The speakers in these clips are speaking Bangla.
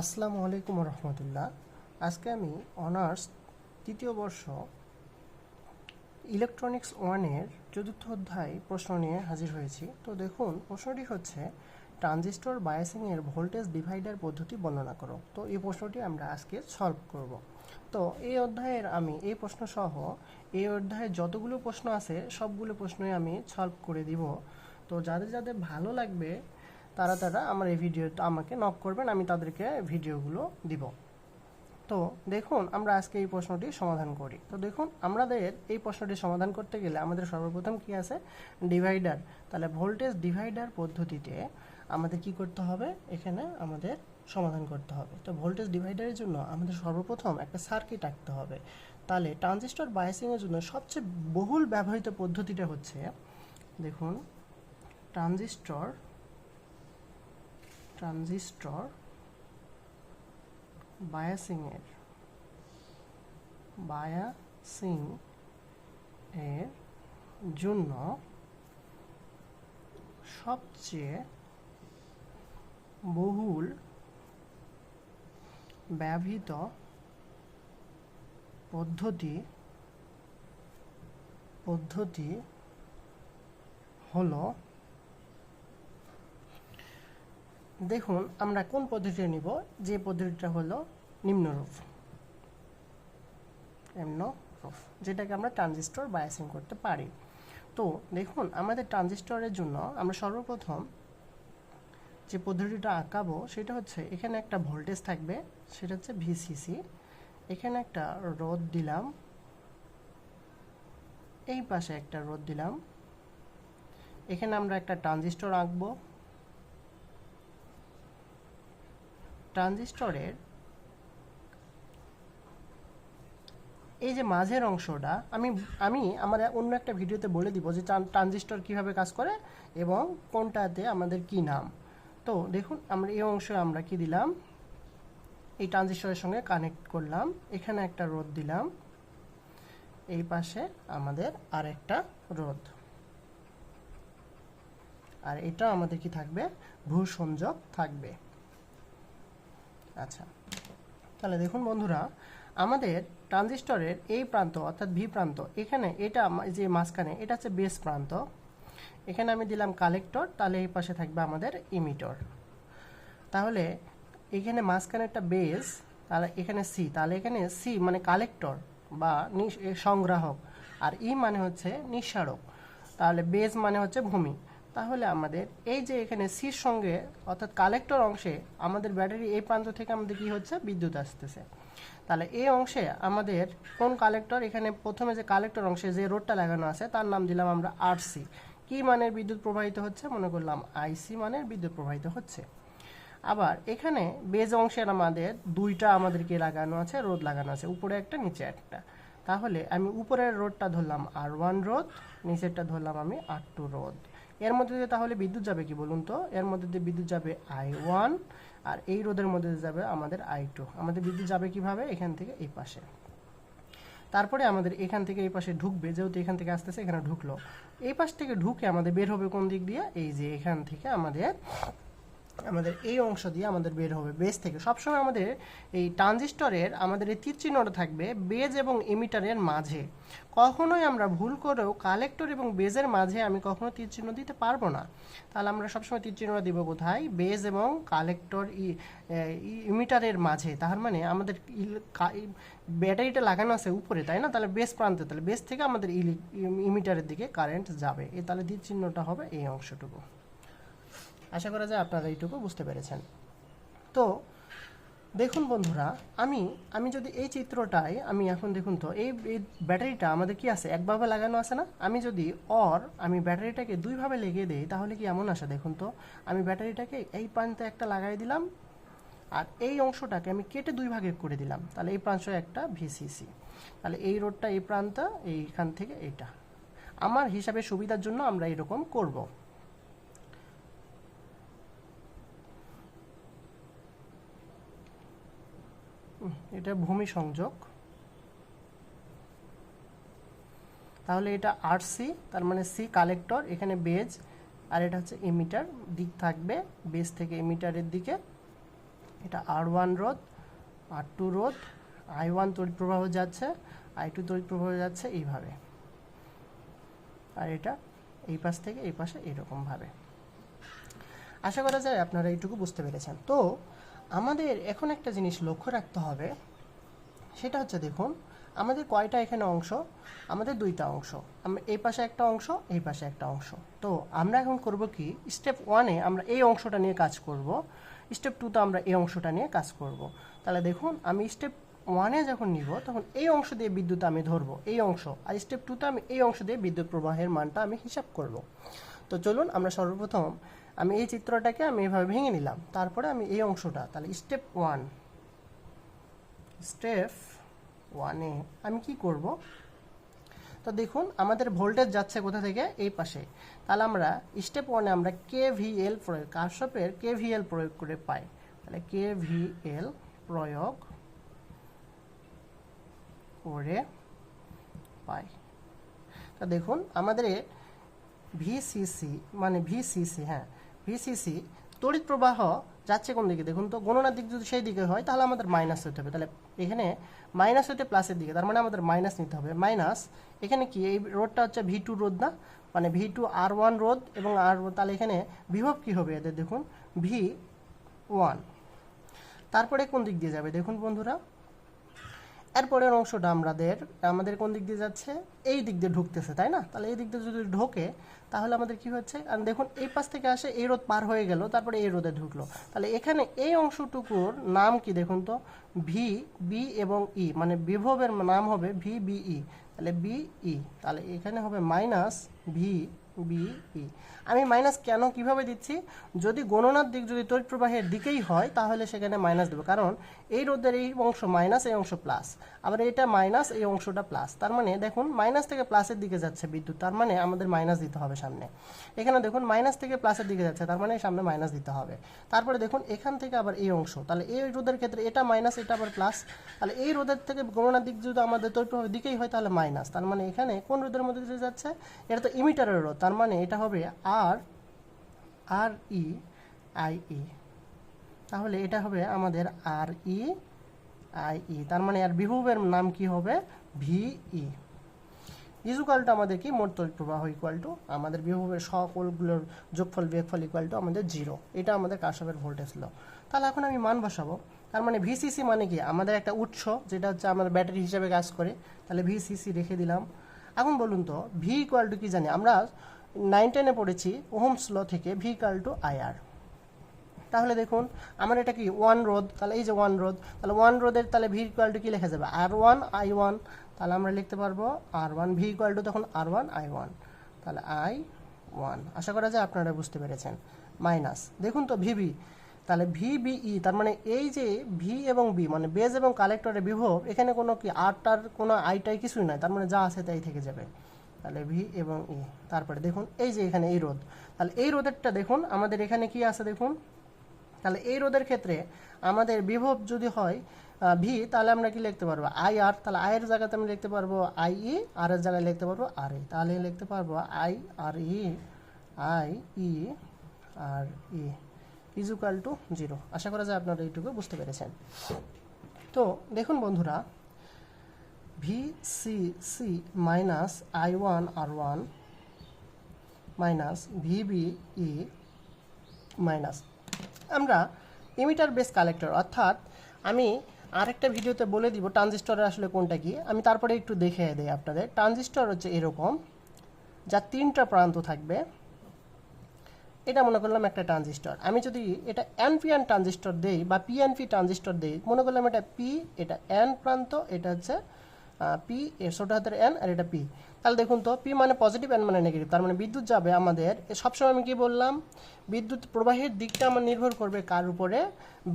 আসসালামু আলাইকুম রহমতুল্লাহ। আজকে আমি অনার্স তৃতীয় বর্ষ ইলেকট্রনিক্স ওয়ানের চতুর্থ অধ্যায় প্রশ্ন নিয়ে হাজির হয়েছি। তো দেখুন, প্রশ্নটি হচ্ছে, ট্রানজিস্টর বায়াসিংয়ের ভোল্টেজ ডিভাইডার পদ্ধতি বর্ণনা করো। তো এই প্রশ্নটি আমরা আজকে সলভ করব। তো এই অধ্যায়ের আমি, এই প্রশ্ন সহ এই অধ্যায়ে যতগুলো প্রশ্ন আছে, সবগুলো প্রশ্নই আমি সলভ করে দিব। তো যাদের যাদের ভালো লাগবে তারা তারা আমার এই ভিডিও আমাকে নক করবেন, আমি তাদেরকে ভিডিওগুলো দিব। তো দেখুন, আমরা আজকে এই প্রশ্নটি সমাধান করি। তো দেখুন, আমাদের এই প্রশ্নটি সমাধান করতে গেলে আমাদের সর্বপ্রথম কি আছে? ডিভাইডার তাহলে ভোল্টেজ ডিভাইডার পদ্ধতিতে আমাদের কি করতে হবে? এখানে আমাদের সমাধান করতে হবে। তো ভোল্টেজ ডিভাইডারের জন্য আমাদের সর্বপ্রথম একটা সার্কিট আঁকতে হবে। তাহলে ট্রানজিস্টর বায়াসিংয়ের জন্য সবচেয়ে বহুল ব্যবহৃত পদ্ধতিটা হচ্ছে, দেখুন ট্রানজিস্টর ট্রানজিস্টর বায়াসিং এর বায়াসিং এর জন্য সবচেয়ে বহুল ব্যবহৃত পদ্ধতি পদ্ধতি হলো দেখুন, আমরা কোন পদ্ধতিটা নিব? যে পদ্ধতিটা হলো নিম্নরূপ। নিম্নরূপ, যেটাকে আমরা ট্রানজিস্টর বায়াসিং করতে পারি। তো দেখুন, আমাদের ট্রানজিস্টরের জন্য আমরা সর্বপ্রথম যে পদ্ধতিটা আঁকাবো, সেটা হচ্ছে এখানে একটা ভোল্টেজ থাকবে, সেটা হচ্ছে ভিসিসি এখানে একটা রোদ দিলাম। এই পাশে একটা রোদ দিলাম। এখানে আমরা একটা ট্রানজিস্টর আঁকবো। ট্রানজিস্টরের এই যে মাঝের অংশটা, আমি আমি আমার অন্য একটা ভিডিওতে বলে দিব যে ট্রানজিস্টর কীভাবে কাজ করে এবং কোনটাতে আমাদের কি নাম। তো দেখুন, আমরা এই অংশে আমরা কি দিলাম? এই ট্রানজিস্টরের সঙ্গে কানেক্ট করলাম। এখানে একটা রোদ দিলাম। এই পাশে আমাদের আর একটা রোদ আর এটা আমাদের কি থাকবে? ভূ সংযোগ থাকবে। আচ্ছা। তাহলে দেখুন বন্ধুরা, আমাদের ট্রানজিস্টরের এই প্রান্ত অর্থাৎ ভি প্রান্ত, এখানে এটা যে মাঝখানে, এটা হচ্ছে বেস প্রান্ত। এখানে আমি দিলাম কালেক্টর, তাহলে এই পাশে থাকবে আমাদের ইমিটর। তাহলে এখানে মাঝখানে একটা বেস, তাহলে এখানে সি, তাহলে এখানে সি মানে কালেক্টর বা সংগ্রাহক, আর ই মানে হচ্ছে নিঃসারক তাহলে বেস মানে হচ্ছে ভূমি। তাহলে আমাদের এই যে এখানে সির সঙ্গে, অর্থাৎ কালেক্টর অংশে আমাদের ব্যাটারি এই প্রান্ত থেকে আমাদের কি হচ্ছে? বিদ্যুৎ আসতেছে। তাহলে এই অংশে আমাদের কোন কালেক্টর এখানে প্রথমে যে কালেক্টর অংশে যে রোডটা লাগানো আছে, তার নাম দিলাম আমরা আরসি কি মানের বিদ্যুৎ প্রবাহিত হচ্ছে? মনে করলাম আইসি মানের বিদ্যুৎ প্রবাহিত হচ্ছে। আবার এখানে বেজ অংশের আমাদের দুইটা আমাদেরকে লাগানো আছে রোদ লাগানো আছে, উপরে একটা, নিচে একটা। তাহলে আমি উপরের রোডটা ধরলাম আর ওয়ান রোদ নিচেরটা ধরলাম আমি আর টু রোদ এর মধ্যে দিয়ে তাহলে বিদ্যুৎ যাবে কি বলুন তো? এর মধ্যে দিয়ে বিদ্যুৎ যাবে আই ওয়ান আর এই রোদের মধ্যে যাবে আমাদের আই টু আমাদের বিদ্যুৎ যাবে কীভাবে? এখান থেকে এই পাশে। তারপরে আমাদের এখান থেকে এই পাশে ঢুকবে, যেহেতু এখান থেকে আসতেছে, এখানে ঢুকলো। এই পাশ থেকে ঢুকে আমাদের বের হবে কোন দিক দিয়ে? এই যে এখান থেকে আমাদের আমাদের এই অংশ দিয়ে আমাদের বের হবে। বেজ থেকে। সবসময় আমাদের এই ট্রানজিস্টরের, আমাদের এই তীর চিহ্নটা থাকবে বেজ এবং এমিটারের মাঝে। কখনোই আমরা ভুল করেও কালেক্টর এবং বেজের মাঝে আমি কখনো তীর চিহ্ন দিতে পারব না। তাহলে আমরা সবসময় তীর চিহ্নটা দিব কোথায়? বেজ এবং কালেক্টর ইমিটারের মাঝে। তার মানে আমাদের ব্যাটারিটা লাগানো আছে উপরে, তাই না? তাহলে বেস প্রান্তে। তাহলে বেস থেকে আমাদের ইমিটারের দিকে কারেন্ট যাবে। এ, তাহলে তীর চিহ্নটা হবে এই অংশটুকু। আশা করা যায় আপনারা এইটুকু বুঝতে পেরেছেন। তো, দেখুন বন্ধুরা, আমি আমি যদি এই চিত্রটাই আমি এখন দেখুন তো, এই ব্যাটারিটা আমাদের কি আছে? একভাবে লাগানো আছে না? আমি যদি অর আমি ব্যাটারিটাকে দুইভাবে লেগে দিই, তাহলে কি এমন আসে দেখুন তো? আমি ব্যাটারিটাকে এই প্রান্তে একটা লাগাই দিলাম, আর এই অংশটাকে আমি কেটে দুই ভাগে করে দিলাম। তাহলে এই প্রান্ত একটা ভিসিসি তাহলে এই রোডটা এই প্রান্ত, এইখান থেকে এটা আমার হিসাবে সুবিধার জন্য আমরা এরকম করব। এটা ভূমি সংযোগ। তাহলে এটা আর সি তার মানে সি কালেক্টর এখানে বেজ আর এটা হচ্ছে এমিটার দিক থাকবে বেজ থেকে এমিটারের দিকে। এটা আর ওয়ান রোধ আর টু রোধ আই ওয়ান তড়িৎ প্রবাহ যাচ্ছে আই টু তড়িৎ প্রবাহ যাচ্ছে এইভাবে। আর এটা এই পাশ থেকে এই পাশে এইরকমভাবে আশা করা যায় আপনারা এইটুকু বুঝতে পেরেছেন। তো আমাদের এখন একটা জিনিস লক্ষ্য রাখতে হবে সেটা হচ্ছে দেখুন, আমাদের কয়টা এখানে অংশ? আমাদের দুইটা অংশ। এই পাশে একটা অংশ, এই পাশে একটা অংশ। তো আমরা এখন করব কি স্টেপ ওয়ানে আমরা এই অংশটা নিয়ে কাজ করব স্টেপ টুতে আমরা এই অংশটা নিয়ে কাজ করব। তাহলে দেখুন, আমি স্টেপ ওয়ানে যখন নিব, তখন এই অংশ দিয়ে বিদ্যুৎ আমি ধরবো, এই অংশ। আর স্টেপ টুতে আমি এই অংশ দিয়ে বিদ্যুৎ প্রবাহের মানটা আমি হিসাব করব। তো চলুন, আমরা সর্বপ্রথম আমি এই চিত্রটাকে আমি এভাবে ভেঙে নিলাম, তারপরে আমি এই অংশটা, তাহলে স্টেপ ওয়ান স্টেপ ওয়ানে আমি কি করব? তো দেখুন, আমাদের ভোল্টেজ যাচ্ছে কোথা থেকে? এই পাশে। তাহলে আমরা স্টেপ ওয়ানে আমরা কে ভিএল প্রয়োগ কারশপের কে ভিএল প্রয়োগ করে পাই। তাহলে কে ভিএল প্রয়োগ করে পাই। তা দেখুন, আমাদের ভিসিসি মানে ভিসিসি হ্যাঁ ভিসিসি তড়িৎ প্রবাহ যাচ্ছে কোন দিকে? দেখুন তো, গণনার দিক যদি সেই দিকে হয়, তাহলে আমাদের মাইনাস হতে হবে। তাহলে এখানে মাইনাস হতে প্লাসের দিকে, তার মানে আমাদের মাইনাস নিতে হবে। মাইনাস এখানে কি? এই রোডটা হচ্ছে ভি টু রোদ না? মানে ভি টু আর ওয়ান রোদ এবং আর তাহলে এখানে বিভব কি হবে? এদের দেখুন ভি ওয়ান তারপরে কোন দিক দিয়ে যাবে? দেখুন বন্ধুরা এরপরের অংশটা আমাদের আমাদের কোন দিক দিয়ে যাচ্ছে? এই দিক দিয়ে ঢুকতেছে, তাই না? তাহলে এই দিক দিয়ে যদি ঢোকে, তাহলে আমাদের কি হচ্ছে? আর দেখুন, এই পাশ থেকে আসে, এই রোদ পার হয়ে গেল, তারপরে এই রোদে ঢুকলো। তাহলে এখানে এই অংশটুকুর নাম কি দেখুন তো? ভি বি এবং ই মানে বিভবের নাম হবে ভি বিই তাহলে বিই তাহলে এখানে হবে minus V B E minus কেন কীভাবে দিচ্ছি? যদি গণনার দিক যদি তড়িৎ প্রবাহের দিকেই হয়, তাহলে সেখানে মাইনাস দেবো। কারণ এই রোদের এই অংশ মাইনাস এই অংশ প্লাস আবার এটা মাইনাস এই অংশটা প্লাস তার মানে দেখুন মাইনাস থেকে প্লাসের দিকে যাচ্ছে বিদ্যুৎ। তার মানে আমাদের মাইনাস দিতে হবে সামনে। এখানে দেখুন মাইনাস থেকে প্লাসের দিকে যাচ্ছে। তার মানে সামনে মাইনাস দিতে হবে। তারপরে দেখুন, এখান থেকে আবার এই অংশ। তাহলে এই রোদের ক্ষেত্রে এটা মাইনাস এটা আবার প্লাস তাহলে এই রোদের থেকে গণনার দিক যদি আমাদের তড়িৎ প্রবাহের দিকেই হয়, তাহলে মাইনাস তার মানে এখানে কোন রোদের মধ্যে যাচ্ছে? এটা তো ইমিটারের রোদ তার মানে এটা হবে আর আর ই, আই ই। তাহলে এটা হবে আমাদের আর ই, আই ই। তার মানে আর বিভবের নাম কি হবে? ভিই ইজুকালটা আমাদের কি? মোট তড়িৎ প্রবাহ ইকুয়াল টু আমাদের বিভবের সকলগুলোর যোগফল, বিয়োগফল ইকুয়াল টু আমাদের জিরো এটা আমাদের কারশফের ভোল্টেজ ল তাহলে এখন আমি মান বসাবো। তার মানে ভিসিসি মানে কি? আমাদের একটা উৎস যেটা হচ্ছে আমাদের ব্যাটারি হিসেবে কাজ করে। তাহলে ভিসিসি রেখে দিলাম। এখন বলুন তো ভি ইকুয়াল টু কি জানি? আমরা নাইন টেনে পড়েছি ওহমস ল থেকে ভি ইকুয়াল টু আইআর তাহলে দেখুন, আমার এটা কি ওয়ান রোদ তাহলে এই যে ওয়ান রোদ তাহলে ওয়ান রোদের তাহলে ভি ইকুয়াল টু কি লেখা যাবে? আর ওয়ান আই ওয়ান তাহলে আমরা লিখতে পারব R one V equal to তখন আর ওয়ান আই ওয়ান তাহলে আই ওয়ান আশা করা যায় আপনারা বুঝতে পেরেছেন মাইনাস দেখুন তো ভিবি তাহলে ভি বিই তার মানে এই যে ভি এবং বি মানে বেজ এবং কালেক্টরের বিভব, এখানে কোনো কি আরটার কোনো আইটাই কিছুই নয়, তার মানে যা আছে তাই থেকে যাবে। তাহলে ভি এবং ই তারপরে দেখুন, এই যে এখানে এই রোদ তাহলে এই রোদেরটা দেখুন, আমাদের এখানে কি আছে দেখুন? তাহলে এই রোদের ক্ষেত্রে আমাদের বিভব যদি হয় ভি তাহলে আমরা কি লিখতে পারব? আই আর তাহলে আই এর জায়গাতে আমি লিখতে পারব আই ই আর এর জায়গায় লিখতে পারব আর ই তাহলে লিখতে পারব I R E I E R E equal to zero আশা করা যায় আপনারা এইটুকু বুঝতে পেরেছেন। তো দেখুন বন্ধুরা V C C minus I one R one minus VB E minus আমরা ইমিটার বেস কালেক্টর অর্থাৎ আমি আরেকটা ভিডিওতে বলে দিব ট্রানজিস্টরের আসলে কোনটা কি। আমি তারপরে একটু দেখে দেই আপনাদের। ট্রানজিস্টর হচ্ছে এরকম যার তিনটা প্রান্ত থাকবে। এটা মনে করলাম একটা ট্রানজিস্টর আমি যদি এটা এনপিএন ট্রানজিস্টর দেই বা পিএনপি ট্রানজিস্টর দেই, মনে করলাম এটা পি এটা এন প্রান্ত, এটা হচ্ছে পি এর ছোটো হাতের এন আর এটা পি তাহলে দেখুন তো পি মানে পজিটিভ এন মানে নেগেটিভ তার মানে বিদ্যুৎ যাবে আমাদের সবসময় আমি কি বললাম, বিদ্যুৎ প্রবাহের দিকটা আমার নির্ভর করবে কার উপরে?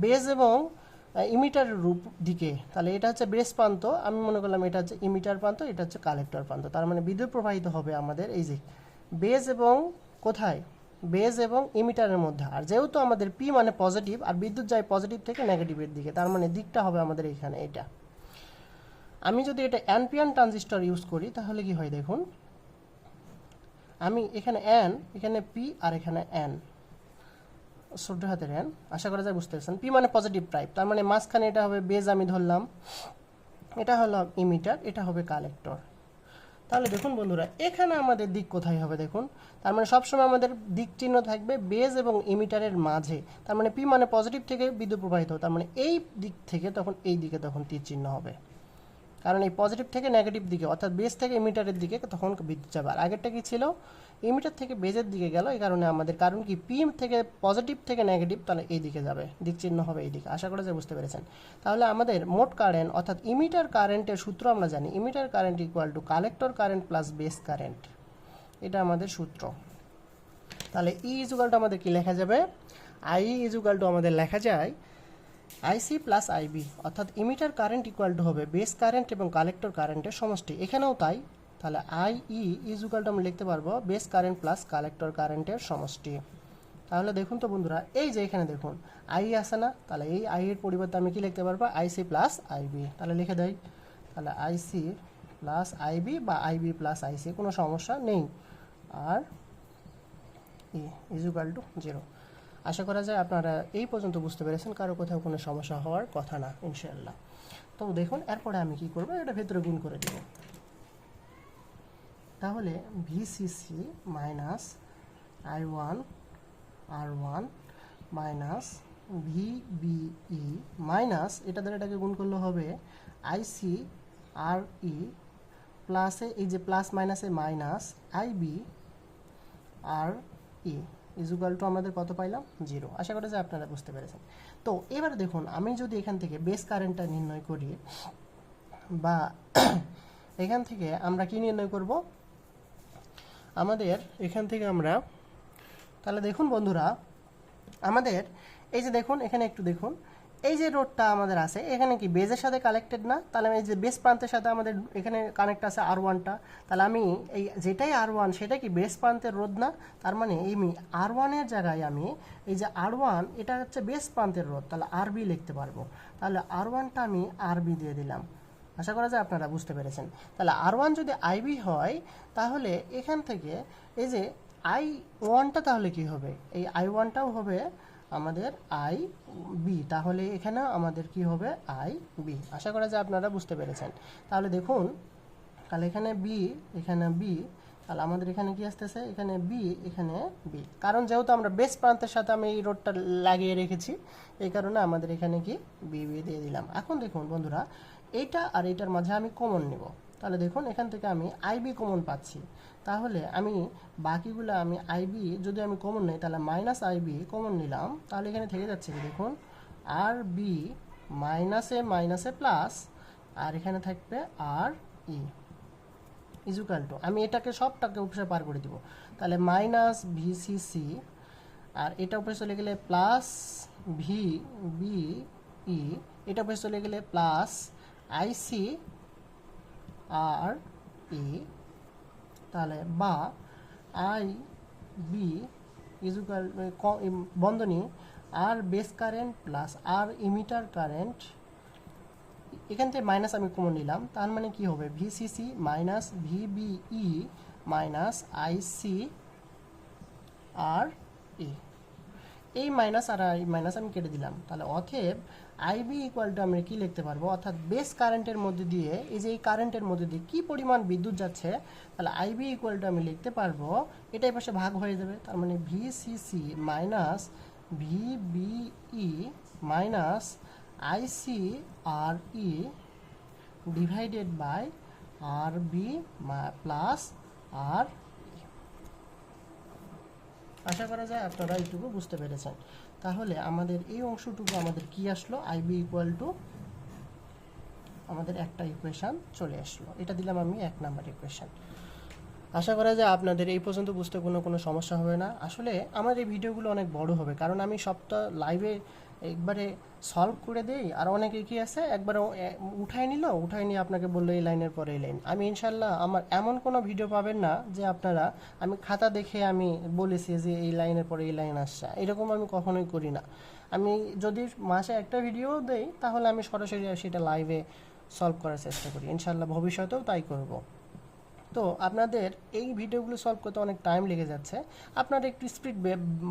বেজ এবং ইমিটার রূপ দিকে। তাহলে এটা হচ্ছে বেস প্রান্ত, আমি মনে করলাম এটা হচ্ছে ইমিটার প্রান্ত, এটা হচ্ছে কালেক্টর প্রান্ত, তার মানে বিদ্যুৎ প্রবাহিত হবে আমাদের, এই যে বেজ এবং কোথায়? বেজ এবং ইমিটারের মধ্যে, আর যেহেতু আমাদের পি মানে পজিটিভ আর বিদ্যুৎ যায় পজিটিভ থেকে নেগেটিভের দিকে, তার মানে দিকটা হবে আমাদের এখানে, এটা। আমি যদি এটা অ্যানপিয়ান ট্রানজিস্টর ইউজ করি, তাহলে কি হয় দেখুন? আমি এখানে এন এখানে পি আর এখানে এন ছোট হাতের এন আশা করা যায় বুঝতে পারছেন। পি মানে পজিটিভ টাইপ তার মানে মাঝখানে এটা হবে বেজ আমি ধরলাম। এটা হলো ইমিটার এটা হবে কালেক্টর তাহলে দেখুন বন্ধুরা, এখানে আমাদের দিক কোথায় হবে দেখুন? তার মানে সবসময় আমাদের দিক চিহ্ন থাকবে বেজ এবং ইমিটারের মাঝে। তার মানে পি মানে পজিটিভ থেকে বিদ্যুৎ প্রবাহিত, তার মানে এই দিক থেকে তখন এই দিকে তখন তীর চিহ্ন হবে। কারণ এই পজিটিভ থেকে নেগেটিভ দিকে, অর্থাৎ বেস থেকে ইমিটারের দিকে তখন বিদ্যুৎ যাবে আর আগেরটা কি ছিল? ইমিটার থেকে বেজের দিকে গেল, এই কারণে আমাদের, কারণ কি পি থেকে পজিটিভ থেকে নেগেটিভ তাহলে এই দিকে যাবে, দিক চিহ্ন হবে এই দিকে। আশা করা যায় বুঝতে পেরেছেন। তাহলে আমাদের মোট কারেন্ট অর্থাৎ ইমিটার কারেন্টের সূত্র আমরা জানি। Emitter current equal to collector current plus base current এটা আমাদের সূত্র। তাহলে ই ইজুগালটা আমাদের কি লেখা যাবে? আই ইজুকাল টু আমাদের লেখা যায় আইসি প্লাস আইবি, অর্থাৎ ইমিটার কারেন্ট ইকুয়াল টু হবে বেস কারেন্ট এবং কালেক্টর কারেন্টের সমষ্টি। এখানেও তাই, তাহলে আই ই ইজুকাল টু আমরা লিখতে পারব বেস কারেন্ট প্লাস কালেক্টর কারেন্টের সমষ্টি। তাহলে দেখুন তো বন্ধুরা, এই যে এখানে দেখুন, আই আছে না, তাহলে এই আই এর পরিবর্তে আমি কি লিখতে পারব? আইসি প্লাস আইবি তাহলে লিখে দেয় তাহলে আইসি প্লাস আইবি বা আইবি প্লাস আইসি কোনো সমস্যা নেই। R E equal to zero আশা করা যায় আপনারা এই পর্যন্ত বুঝতে পেরেছেন কারও কোথাও কোনো সমস্যা হওয়ার কথা না, ইনশাআল্লাহ। তো দেখুন, এরপরে আমি কি করব? এটা ভেতরে গুণ করে দেব তাহলে VCC minus I one R one minus VBE minus এটা দ্বারা এটাকে গুণ করলে হবে আইসি আর ই প্লাসে এই যে প্লাস মাইনাসে minus IB R E equal to আমাদের কত পাইলাম? জিরো আশা করা যায় আপনারা বুঝতে পেরেছেন। তো এবার দেখুন, আমি যদি এখান থেকে বেস কারেন্টটা নির্ণয় করি, বা এখান থেকে আমরা কি নির্ণয় করব? আমাদের এখান থেকে আমরা, তাহলে দেখুন বন্ধুরা, আমাদের, এই যে দেখুন, এখানে একটু দেখুন এই যে রোডটা আমাদের আছে, এখানে কি বেজের সাথে কানেক্টেড না? তাহলে এই যে বেস প্রান্তের সাথে আমাদের এখানে কানেক্ট আছে আর ওয়ানটা তাহলে আমি এই যেটাই আর ওয়ান সেটা কি বেস প্রান্তের রোদ না? তার মানে এই আর ওয়ানের জায়গায় আমি এই যে আর ওয়ান এটা হচ্ছে বেস প্রান্তের রোদ তাহলে আর বি লিখতে পারব। তাহলে আর ওয়ানটা আমি আর বি দিয়ে দিলাম। আশা করা যায় আপনারা বুঝতে পেরেছেন। তাহলে আর ওয়ান যদি আইবি হয়, তাহলে এখান থেকে এই যে আই ওয়ানটা তাহলে কি হবে? এই আই ওয়ানটাও হবে আমাদের আই বি তাহলে এখানে আমাদের কি হবে? আই বি আশা করা যায় আপনারা বুঝতে পেরেছেন। তাহলে দেখুন, তাহলে এখানে বি এখানে বি তাহলে আমাদের এখানে কি আসতেছে? এখানে বি এখানে বি কারণ যেহেতু আমরা বেস প্রান্তের সাথে আমি এই রোডটা লাগিয়ে রেখেছি, এই কারণে আমাদের এখানে কি? বি বি দিয়ে দিলাম। এখন দেখুন বন্ধুরা, এইটা আর এইটার মাঝে আমি কমন নেব। তাহলে দেখুন, এখান থেকে আমি আইবি কমন পাচ্ছি। তাহলে আমি বাকিগুলো আমি আইবি যদি আমি কমন নেই, তাহলে মাইনাস আইবি কমন নিলাম। তাহলে এখানে থেকে যাচ্ছে কি দেখুন? আর বি মাইনাসে মাইনাসে প্লাস আর এখানে থাকবে আর ই ইজুকাল টু আমি এটাকে সবটাকে উপরে পার করে দিব। তাহলে মাইনাস ভিসিসি আর এটা উপরে চলে গেলে প্লাস ভি বি ই এটা উপরে চলে গেলে প্লাস আইসি আর ই তাহলে বা আই, বি ইজুকাল বন্ধনী, আর বেস কারেন্ট প্লাস আর ইমিটার কারেন্ট এখান থেকে মাইনাস আমি কমন নিলাম, তার মানে কি হবে? VCC minus VBE minus IC R E এই মাইনাস আর এই মাইনাস আমি কেটে দিলাম। তাহলে অথেব আইবি ইকুয়াল টু আমরা কি লিখতে পারব? অর্থাৎ বেস কারেন্টের মধ্যে দিয়ে এই যে এই কারেন্টের মধ্যে দিয়ে কি পরিমাণ বিদ্যুৎ যাচ্ছে, তাহলে আইবি ইকুয়াল টু আমি লিখতে পারব, এটাই পাশে ভাগ হয়ে যাবে, তার মানে VCC minus VBE minus IC R E divided by R B plus R আশা করা যায় আপনারা এইটুকু বুঝতে পেরেছেন। তাহলে আমাদের এই অংশটুকু আমাদের কি আসলো? আইবি ইকুয়াল টু আমাদের একটা ইকুয়েশান চলে আসলো। এটা দিলাম আমি এক নাম্বার ইকুয়েশান আশা করা যায় আপনাদের এই পর্যন্ত বুঝতে কোনো কোনো সমস্যা হবে না। আসলে আমার এই ভিডিওগুলো অনেক বড় হবে। কারণ আমি সবটা লাইভে একবারে সলভ করে দেই। আর অনেকে কি আছে? একবারে উঠাই নিল উঠাই নিয়ে আপনাকে বলল এই লাইনের পরে এই লাইন। আমি ইনশাল্লাহ আমার এমন কোনো ভিডিও পাবেন না যে আপনারা, আমি খাতা দেখে আমি বলেছি যে এই লাইনের পরে এই লাইন আসছে। এরকম আমি কখনোই করি না। আমি যদি মাসে একটা ভিডিও দেই, তাহলে আমি সরাসরি সেটা লাইভে সলভ করার চেষ্টা করি। ইনশাল্লাহ ভবিষ্যতেও তাই করব। তো আপনাদের এই ভিডিওগুলো সলভ করতে অনেক টাইম লেগে যাচ্ছে। আপনারা একটু স্পিড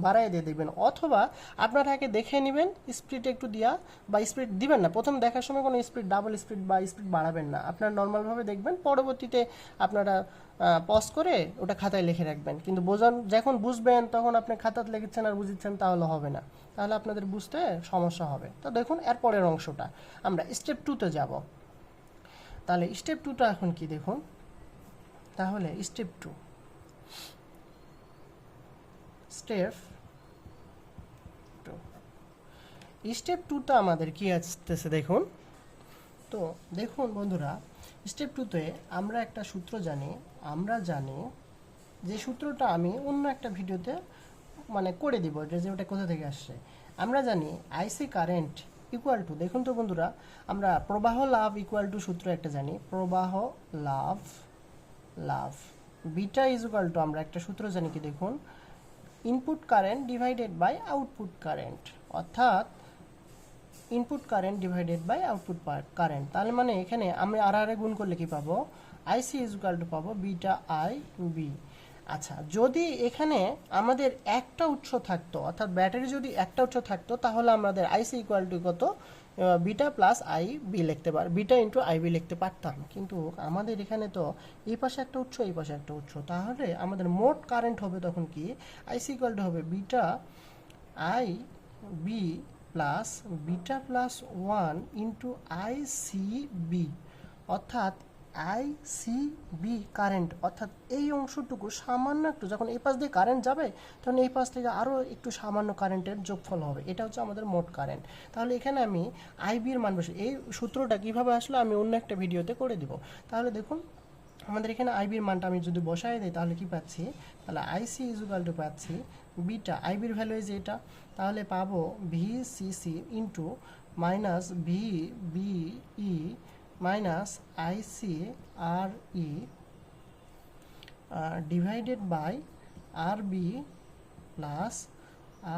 বাড়াই দিয়ে দেখবেন। অথবা আপনারা আগে দেখে নেবেন স্পিড একটু দিয়া বা স্পিড দিবেন না। প্রথম দেখার সময় কোনো স্পিড ডাবল স্পিড বা স্পিড বাড়াবেন না। আপনারা নর্মালভাবে দেখবেন, পরবর্তীতে আপনারা পজ করে ওটা খাতায় লিখে রাখবেন। কিন্তু বোঝান যখন বুঝবেন, তখন আপনি খাতাতে লিখেছেন আর বুঝেছেন, তাহলে হবে না। তাহলে আপনাদের বুঝতে সমস্যা হবে। তো দেখুন, এর পরের অংশটা। আমরা স্টেপ টুতে যাব। তাহলে স্টেপ টুটা এখন কি দেখুন? তাহলে step two step two step টুটা আমাদের কি আসতেছে দেখুন। তো দেখুন বন্ধুরা স্টেপ টুতে আমরা একটা সূত্র জানি, আমরা জানি যে সূত্রটা আমি অন্য একটা ভিডিওতে মানে করে দিব যে ওটা কোথা থেকে আসছে। আমরা জানি আইসি কারেন্ট ইকুয়াল টু দেখুন তো বন্ধুরা, আমরা প্রবাহ লাভ ইকুয়াল টু সূত্র একটা জানি, প্রবাহ লাভ লাভ বিটা ইজ ইকুয়াল টু আমরা একটা সূত্র জানি কি দেখুন input current divided by output current অর্থাৎ input current divided by output current তাহলে মানে এখানে আমি আর আর গুণ করলে কি পাবো? আইসি ইজ ইকুয়াল টু পাবো বিটা আই বি আচ্ছা যদি এখানে আমাদের একটা উৎস থাকতো, অর্থাৎ ব্যাটারি যদি একটা উৎস থাকতো, তাহলে আমাদের আইসি ইকুয়াল টু কত? বিটা প্লাস আই বি লিখতে পার বিটা ইন্টু আই বি লিখতে পারতাম। কিন্তু আমাদের এখানে তো এই পাশে একটা উৎস, এই পাশে একটা উৎস। তাহলে আমাদের মোট কারেন্ট হবে তখন কি? আইসি ইকুয়াল টু হবে beta I B plus beta plus one into I C B অর্থাৎ আই সি বি কারেন্ট অর্থাৎ এই অংশটুকু সামান্য একটু, যখন এই পাশ দিয়ে কারেন্ট যাবে, তখন এই পাশ থেকে আরও একটু সামান্য কারেন্টের যোগফল হবে। এটা হচ্ছে আমাদের মোট কারেন্ট তাহলে এখানে আমি আইবির মান বসে এই সূত্রটা কীভাবে আসলো আমি অন্য একটা ভিডিওতে করে দিব। তাহলে দেখুন, আমাদের এখানে আইবির মানটা আমি যদি বসাই দিই, তাহলে কি পাচ্ছি? তাহলে আইসি ইজুকাল টু পাচ্ছি বিটা আইবির ভ্যালু যে এটা, তাহলে পাবো V C C into minus V B E minus IC R E divided by R B plus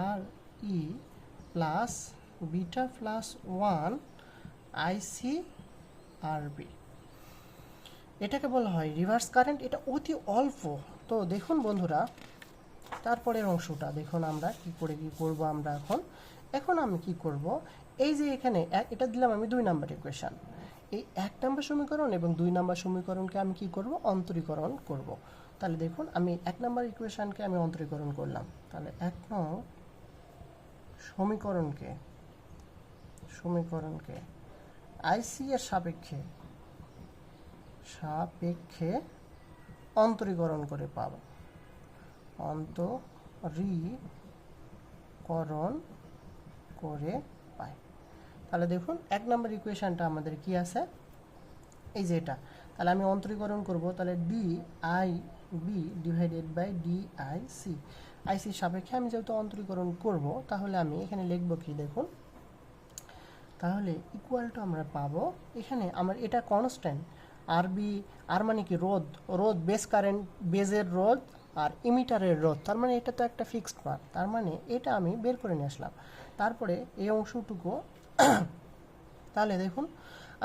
R E plus beta plus one IC R B এটাকে বলা হয় রিভার্স কারেন্ট এটা অতি অল্প। তো দেখুন বন্ধুরা, তারপরের অংশটা দেখুন আমরা কি করে কি করব আমরা এখন। এখন আমি কি করব? এই যে এখানে এটা দিলাম আমি দুই নাম্বার ইকুয়েশন এই এক নাম্বার সমীকরণ এবং দুই নাম্বার সমীকরণকে আমি কি করব? অন্তরীকরণ করব। তাহলে দেখুন, আমি এক নাম্বার ইকুয়েশনকে আমি অন্তরীকরণ করলাম। তাহলে এক নং সমীকরণকে সমীকরণকে আইসি এর সাপেক্ষে সাপেক্ষে অন্তরীকরণ করে পাব। অন্তরীকরণ করে তাহলে দেখুন, এক নম্বর ইকুয়েশানটা আমাদের কি আছে? এই যে এটা। তাহলে আমি অন্তরীকরণ করব, তাহলে D I B divided by D I C আইসির সাপেক্ষে আমি যেহেতু অন্তরীকরণ করব, তাহলে আমি এখানে লিখব কি দেখুন? তাহলে ইকুয়াল টু আমরা পাবো, এখানে আমার এটা কনস্ট্যান্ট আর বি আর মানে কি রোদ রোদ বেস কারেন্ট বেজের রোধ আর ইমিটারের রোধ। তার মানে এটা তো একটা ফিক্সড মান তার মানে এটা আমি বের করে নিয়ে আসলাম। তারপরে এই অংশটুকু তাহলে দেখুন,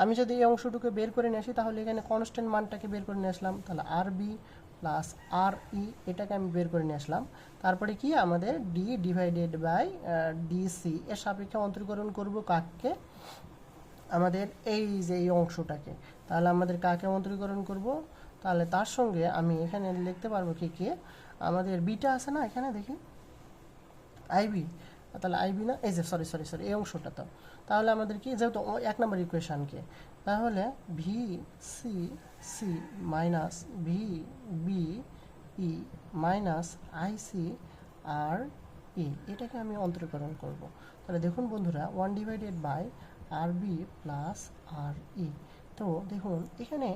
আমি যদি এই অংশটুকু বের করে নিয়ে আসি, তাহলে এখানে কনস্ট্যান্ট মানটাকে বের করে নিয়ে আসলাম, তাহলে R B plus R E এটাকে আমি বের করে নিয়ে আসলাম। তারপরে কি? আমাদের ডি ডিভাইডেড বাই ডিসি এর সাপেক্ষে অন্তরীকরণ করব কাককে? আমাদের এই যে এই অংশটাকে, তাহলে আমাদের কাকে অন্তরীকরণ করব? তাহলে তার সঙ্গে আমি এখানে লিখতে পারব কি কে? আমাদের বিটা আছে না এখানে, দেখি। আইবি তাহলে আইবি না? এই যে সরি সরি সরি এই অংশটা তো। তাহলে আমাদের কি, যেহেতু এক নম্বর ইকুয়েশানকে তাহলে V C C minus V B E minus I C R E এটাকে আমি অন্তরীকরণ করব। তাহলে দেখুন বন্ধুরা one divided by R B plus R E তো দেখুন, এখানে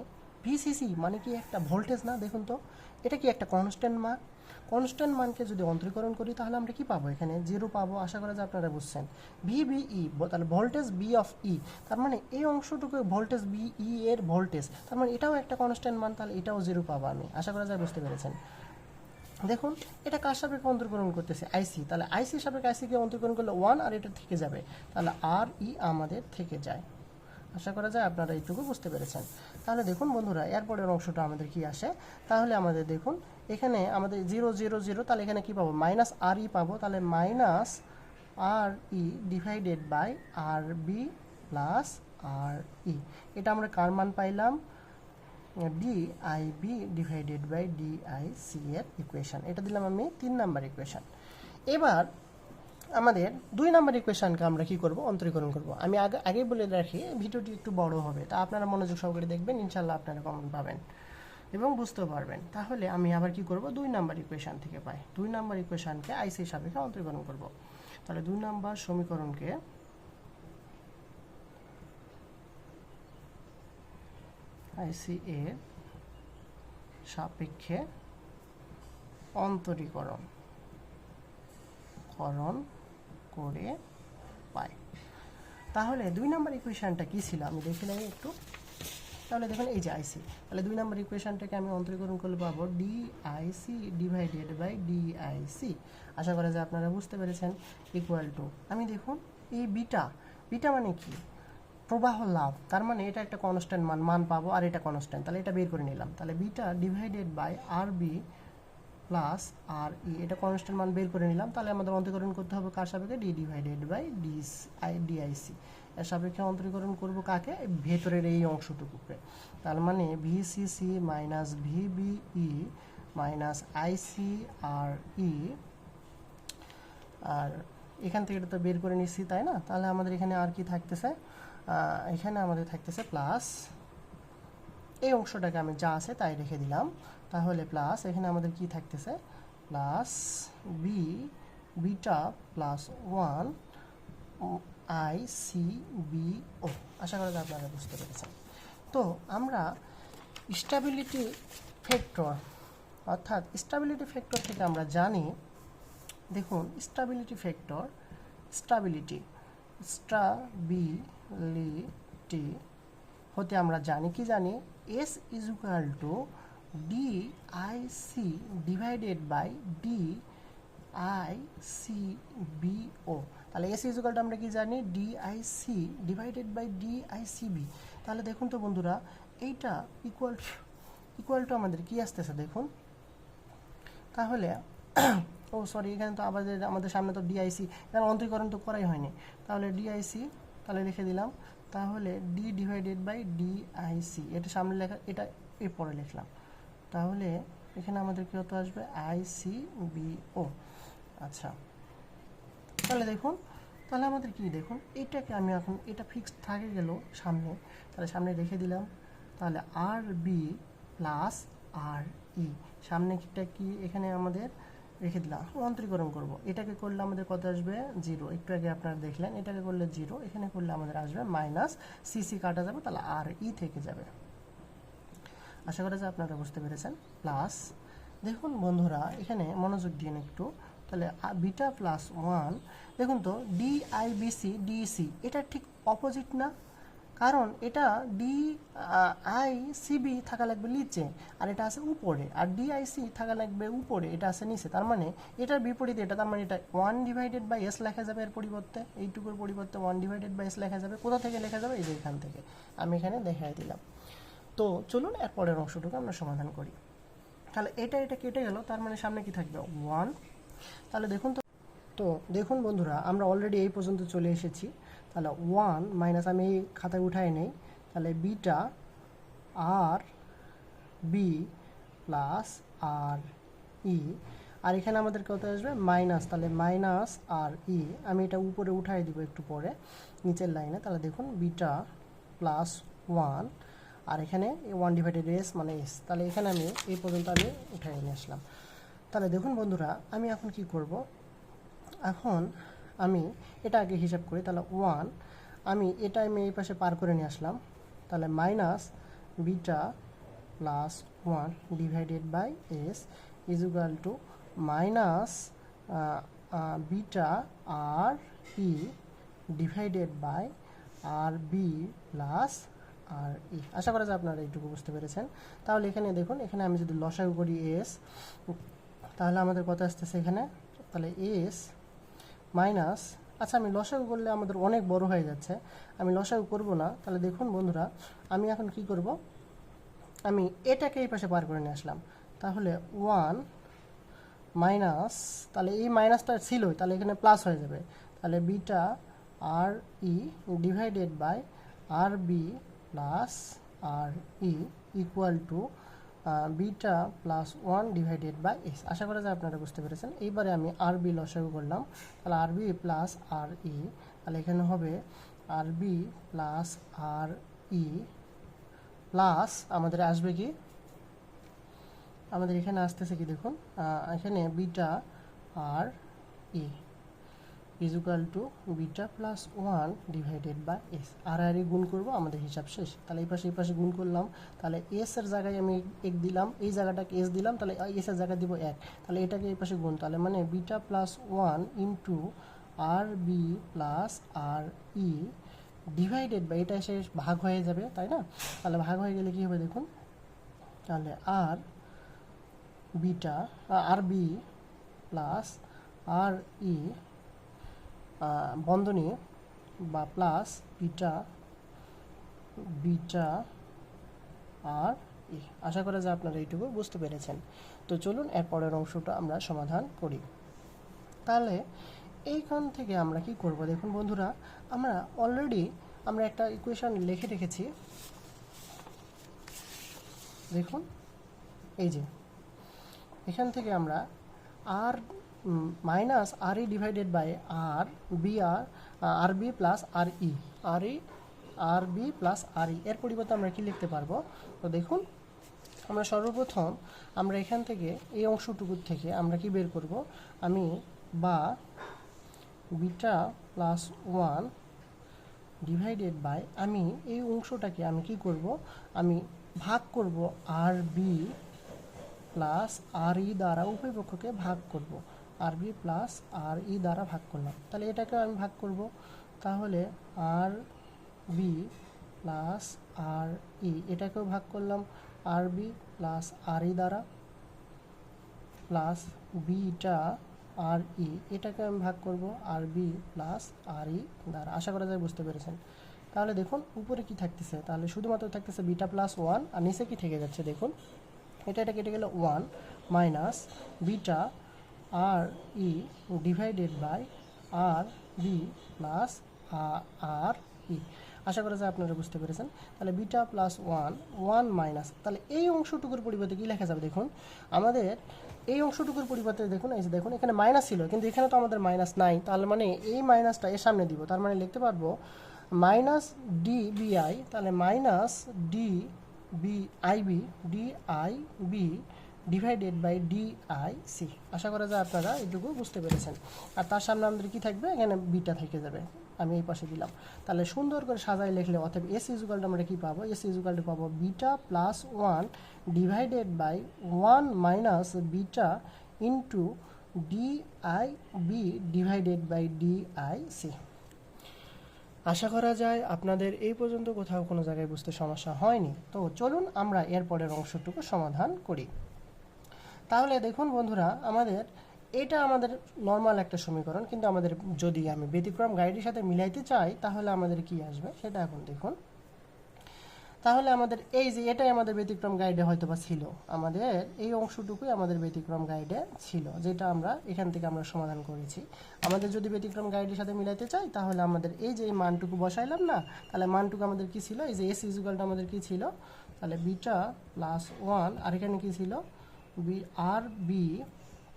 ভিসিসি মানে কি একটা ভোল্টেজ না? দেখুন তো, এটা কি একটা কনস্ট্যান্ট মান কনস্ট্যান্ট মানকে যদি অন্তরীকরণ করি, তাহলে আমরা কি পাবো এখানে? জিরো পাবো, আশা করা যায় আপনারা বুঝছেন। ভি বি ই তাহলে ভোল্টেজ বি অফ ই তার মানে এই অংশটুকু ভোল্টেজ বি ই এর ভোল্টেজ তার মানে এটাও একটা কনস্ট্যান্ট মান, তাহলে এটাও জিরো পাবো আমি। আশা করা যায় বুঝতে পেরেছেন। দেখুন, এটা কার সাপেক্ষে অন্তর্করণ করতেছে? আইসি তাহলে আইসি সাপেক্ষে আইসিকে অন্তর্করণ করলে ওয়ান আর এটা থেকে যাবে। তাহলে আর ই আমাদের থেকে যায়। আশা করা যায় আপনারা এইটুকু বুঝতে পেরেছেন। তাহলে দেখুন বন্ধুরা, এরপরের অংশটা আমাদের কি আসে? তাহলে আমাদের দেখুন এখানে আমাদের জিরো জিরো জিরো, তাহলে এখানে কি পাবো? মাইনাস আর ই পাবো। তাহলে minus R E divided by R B plus R E এটা আমরা কার মান পাইলাম? D I B divided by D I C এর ইকুয়েশন এটা দিলাম আমি তিন নাম্বার ইকুয়েশান এবার আমাদের দুই নাম্বার ইকুয়েশানকে আমরা কি করব? অন্তরীকরণ করব। আমি আগে আগেই বলে রাখি, ভিডিওটি একটু বড় হবে। তা আপনারা মনোযোগ সহকারে দেখবেন ইনশাল্লাহ আপনারা কমন পাবেন। এবং বুঝতেও পারবেন। তাহলে আমি আবার কি করব? দুই নাম্বার ইকুয়েশন থেকে পাই। দুই নাম্বার ইকুয়েশনকে আইসি সাপেক্ষে অন্তরীকরণ করব। তাহলে দুই নাম্বার সমীকরণকে আইসি এর সাপেক্ষে অন্তরীকরণ, করণ করে পাই। তাহলে দুই নম্বর ইকুয়েশনটা কি ছিল? আমি দেখে নেই একটু। তাহলে দেখুন এই যে আইসি তাহলে দুই নম্বর ইকুয়েশনটাকে আমি অন্তরীকরণ করলে পাবো D IC divided by D IC আশা করা যায় আপনারা বুঝতে পেরেছেন ইকুয়াল টু আমি দেখুন, এই বিটা বিটা মানে কি? প্রবাহ লাভ, তার মানে এটা একটা কনস্ট্যান্ট মান মান পাবো আর এটা কনস্ট্যান্ট তাহলে এটা বের করে নিলাম। তাহলে beta divided by R B plus R E এটা কনস্ট্যান্ট মান বের করে নিলাম। তাহলে আমাদের অন্তরীকরণ করতে হবে কার সাপেক্ষে? D divided by D I DIC সাপেক্ষে অন্তরীকরণ করব কাকে? ভেতরের এই অংশটুকুকে। তার মানে VCC minus VBE minus IC R E আর এখান থেকে তো বের করে নিচ্ছি, তাই না? তাহলে আমাদের এখানে আর কি থাকতেছে? এখানে আমাদের থাকতেছে প্লাস এই অংশটাকে আমি যা আছে তাই রেখে দিলাম। তাহলে প্লাস এখানে আমাদের কি থাকতেছে? Plus B beta plus one I C B O আশা করা আপনারা বুঝতে পেরেছেন। তো আমরা স্টাবিলিটি ফ্যাক্টর অর্থাৎ স্টাবিলিটি ফ্যাক্টর থেকে আমরা জানি, দেখুন স্টাবিলিটি ফ্যাক্টর স্টাবিলিটি স্টাবিলিটি হতে আমরা জানি, কি জানি? S is equal to D I C divided by D I C B ও তাহলে এস ইজ ইকুয়াল আমরা কি জানি? D I C divided by D I তাহলে দেখুন তো বন্ধুরা, এইটা ইকুয়াল ইকুয়াল টু আমাদের কি আসতেছে দেখুন? তাহলে, ও সরি এখানে তো আমাদের আমাদের সামনে তো ডিআইসি এখানে অন্তরীকরণ তো করাই হয়নি। তাহলে ডিআইসি তাহলে লিখে দিলাম। তাহলে ডি ডিভাইডেড বাই ডিআইসি এটা সামনে লেখা, এটা এর পরে লিখলাম। তাহলে এখানে আমাদের কি হতে আসবে? আইসি বিও আচ্ছা। তাহলে দেখুন, তাহলে আমাদের কি দেখুন, এটাকে আমি এখন, এটা ফিক্সড থাকে গেল সামনে, তাহলে সামনে রেখে দিলাম, তাহলে আর বি প্লাস আর ই সামনে কিটা কি এখানে আমাদের রেখে দিলাম অন্তরীকরণ করব, এটাকে করলে আমাদের কত আসবে? জিরো একটু আগে আপনারা দেখলেন, এটাকে করলে জিরো এখানে করলে আমাদের আসবে মাইনাস সিসি কাটা যাবে, তাহলে আর ই থেকে যাবে। আশা করা যায় আপনারা বুঝতে পেরেছেন প্লাস দেখুন বন্ধুরা, এখানে মনোযোগ দিন একটু তাহলে বিটা প্লাস ওয়ান, দেখুন তো ডি আই বিসি ডিসি এটা ঠিক অপোজিট না? কারণ এটা ডি আই সিবি থাকা লাগবে নিচে, আর এটা আছে উপরে, আর ডিআইসি থাকা লাগবে উপরে, এটা আছে নিচে, তার মানে এটার বিপরীতে এটা, তার মানে এটা ওয়ান ডিভাইডেড বাই এস লেখা যাবে এর পরিবর্তে, এইটুকুর পরিবর্তে ওয়ান ডিভাইডেড বাই এস লেখা যাবে, কোথা থেকে লেখা যাবে? এই যে এখান থেকে, আমি এখানে দেখাই দিলাম। তো চলুন এর পরের অংশটুকু আমরা সমাধান করি। তাহলে এটা এটা কেটে গেল, তার মানে সামনে কি থাকবে? ওয়ান তাহলে দেখুন তো তো দেখুন বন্ধুরা, আমরা অলরেডি এই পর্যন্ত চলে এসেছি। তাহলে ওয়ান মাইনাস আমি এই খাতায় উঠাই নেই। তাহলে beta R B plus R E আর এখানে আমাদের কত আসবে? মাইনাস তাহলে মাইনাস আর ই আমি এটা উপরে উঠাই দিব একটু পরে, নিচের লাইনে তাহলে দেখুন বিটা প্লাস ওয়ান আর এখানে ওয়ান ডিভাইডেড এস মানে এস তাহলে এখানে আমি এই পর্যন্ত আমি উঠাই নিয়ে আসলাম। তাহলে দেখুন বন্ধুরা, আমি এখন কি করব? এখন আমি এটা আগে হিসাব করি, তাহলে ওয়ান আমি এটা আমি এই পাশে পার করে নিয়ে আসলাম। তাহলে minus beta plus one divided by S is equal to minus beta R E divided by R B plus R E আশা করা যায় আপনারা এইটুকু বুঝতে পেরেছেন। তাহলে এখানে দেখুন, এখানে আমি যদি লসাগু করি এস তাহলে আমাদের কত আসতেছে এখানে। তাহলে এস মাইনাস আচ্ছা আমি লসাগু করলে আমাদের অনেক বড় হয়ে যাচ্ছে। আমি লসাগু করব না। তাহলে দেখুন বন্ধুরা, আমি এখন কি করব? আমি এটাকে এই পাশে পার করে নিয়ে আসলাম। তাহলে ওয়ান মাইনাস তাহলে এই মাইনাসটা ছিলই, তাহলে এখানে প্লাস হয়ে যাবে। তাহলে beta R E divided by R B plus R E equal to beta plus one divided by S আশা করা যায় আপনারা বুঝতে পেরেছেন। এইবারে আমি আর বি লসাগু করলাম। তাহলে আর বি প্লাস আর ই তাহলে এখানে হবে R B plus R E plus আমাদের আসবে কি? আমাদের এখানে আসতেছে কি দেখুন? এখানে beta R E is equal to beta plus one divided by S R আর গুণ করব, আমাদের হিসাব শেষ। তাহলে এই পাশে এই পাশে গুণ করলাম। তাহলে এস এর জায়গায় আমি এক দিলাম, এই জায়গাটাকে এস দিলাম, তাহলে এস এর জায়গায় দিব এক। তাহলে এটাকে এই পাশে গুণ, তাহলে মানে beta plus one into R B plus R E divided by এটা এসে ভাগ হয়ে যাবে, তাই না? তাহলে ভাগ হয়ে গেলে কি হবে দেখুন, তাহলে R beta R B plus R E বন্ধনী বা plus beta beta R E আশা করা যায় আপনারা এইটুকু বুঝতে পেরেছেন। তো চলুন এর পরের অংশটা আমরা সমাধান করি। তাহলে এইখান থেকে আমরা কি করব দেখুন বন্ধুরা, আমরা অলরেডি আমরা একটা ইকুয়েশন লিখে রেখেছি। দেখুন, এই যে, এখান থেকে আমরা আর minus R E divided by R B R R B plus R E R E R B plus R E এর পরিবর্তে আমরা কি লিখতে পারব? তো দেখুন, আমরা সর্বপ্রথম আমরা এখান থেকে এই অংশটুকুর থেকে আমরা কি বের করব? আমি বা beta plus one divided by আমি এই অংশটাকে আমি কি করব? আমি ভাগ করব আর বি প্লাস আর ই দ্বারা উভয় পক্ষকে ভাগ করব। আর বি প্লাস আর ই দ্বারা ভাগ করলাম। তাহলে এটাকেও আমি ভাগ করব। তাহলে আর বি প্লাস আর ই এটাকেও ভাগ করলাম আর বি প্লাস আর ই দ্বারা প্লাস বিটা আর ই এটাকে আমি ভাগ করব আর বি প্লাস আর ই দ্বারা। আশা করা যায় বুঝতে পেরেছেন। তাহলে দেখুন, উপরে কি থাকতেছে? তাহলে শুধুমাত্র থাকতেছে বিটা প্লাস ওয়ান আর নিচে কি থেকে যাচ্ছে দেখুন? এটা এটা কেটে গেলে one minus beta R E divided by R B plus R E আশা করা যায় আপনারা বুঝতে পেরেছেন। তাহলে beta plus one one minus তাহলে এই অংশটুকুর পরিবর্তে কী লেখা যাবে দেখুন? আমাদের এই অংশটুকুর পরিবর্তে দেখুন, এই যে দেখুন, এখানে মাইনাস ছিল, কিন্তু এখানে তো আমাদের মাইনাস নাই। তাহলে মানে এই মাইনাসটা এর সামনে দিব। তার মানে লিখতে পারব মাইনাস ডি বিআই তাহলে minus D B I B D I B divided by D I C আশা করা যায় আপনারা এটুকু বুঝতে পেরেছেন। আর তার সামনে আমাদের কি থাকবে? এখানে বিটা থেকে যাবে। আমি এই পাশে দিলাম। তাহলে সুন্দর করে সাজাই লিখলে অথবা এস ইজুকালটা আমরা কি পাবো? এস ইজুকালটা পাবো beta plus one divided by one minus beta into D I B divided by D I C আশা করা যায় আপনাদের এই পর্যন্ত কোথাও কোনো জায়গায় বুঝতে সমস্যা হয়নি। তো চলুন আমরা এর পরের অংশটুকু সমাধান করি। তাহলে দেখুন বন্ধুরা, আমাদের এটা আমাদের নর্মাল একটা সমীকরণ, কিন্তু আমাদের যদি আমি ব্যতিক্রম গাইডের সাথে মিলাইতে চাই, তাহলে আমাদের কি আসবে? সেটা এখন দেখুন। তাহলে আমাদের এই যে, এটাই আমাদের ব্যতিক্রম গাইডে হয়তো বা ছিল। আমাদের এই অংশটুকুই আমাদের ব্যতিক্রম গাইডে ছিল, যেটা আমরা এখান থেকে আমরা সমাধান করেছি। আমাদের যদি ব্যতিক্রম গাইডের সাথে মিলাইতে চাই, তাহলে আমাদের এই যে মানটুকু বসাইলাম না, তাহলে মানটুকু আমাদের কি ছিল? এই যে এস ইজুকালটা আমাদের কি ছিল? তাহলে বিটা প্লাস ওয়ান আর এখানে কি ছিল? B R B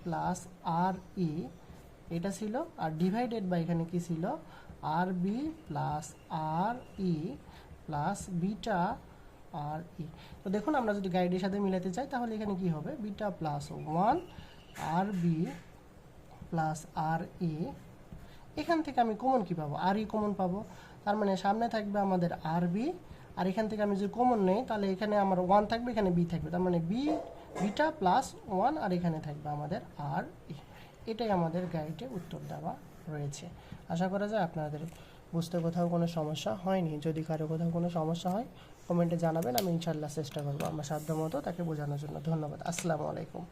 plus R E এটা ছিল। আর ডিভাইডেড বাই এখানে কি ছিল? R B plus R E plus beta R E তো দেখুন, আমরা যদি গাইডের সাথে মিলাতে চাই, তাহলে এখানে কি হবে? Beta plus one R B plus R E এখান থেকে আমি কমন কি পাবো? আর ই কমন পাবো। তার মানে সামনে থাকবে আমাদের আর বি আর এখান থেকে আমি যদি কমন নেই, তাহলে এখানে আমার ওয়ান থাকবে, এখানে বি থাকবে। তার মানে বি বিটা প্লাস ওয়ান আর এখানে থাকবে আমাদের আর এটাই আমাদের গাইডে উত্তর দেওয়া রয়েছে। আশা করা যায় আপনাদের বুঝতে কোথাও কোনো সমস্যা হয়নি। যদি কারও কোথাও কোনো সমস্যা হয় কমেন্টে জানাবেন, আমি ইনশাল্লাহ চেষ্টা করব। আমার সাধ্য মতো তাকে বোঝানোর জন্য। ধন্যবাদ। আসসালামু আলাইকুম।